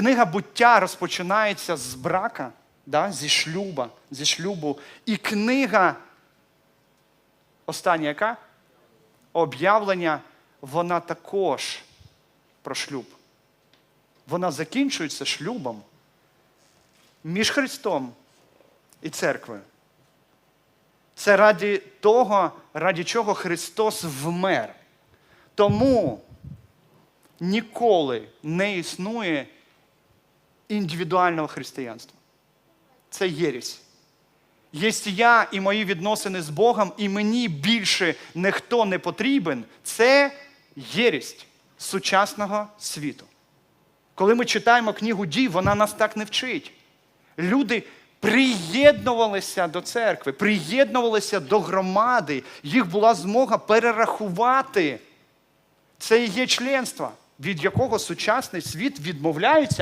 Книга буття розпочинається з брака, да, зі шлюба, зі шлюбу. І книга, остання яка? Об'явлення, вона також про шлюб. Вона закінчується шлюбом між Христом і церквою. Це раді того, раді чого Христос вмер. Тому ніколи не існує індивідуального християнства. Це єресь. Є я і мої відносини з Богом, і мені більше ніхто не потрібен, це єрість сучасного світу. Коли ми читаємо книгу дій, вона нас так не вчить. Люди приєднувалися до церкви, приєднувалися до громади, їх була змога перерахувати. Це і є членство, від якого сучасний світ відмовляється.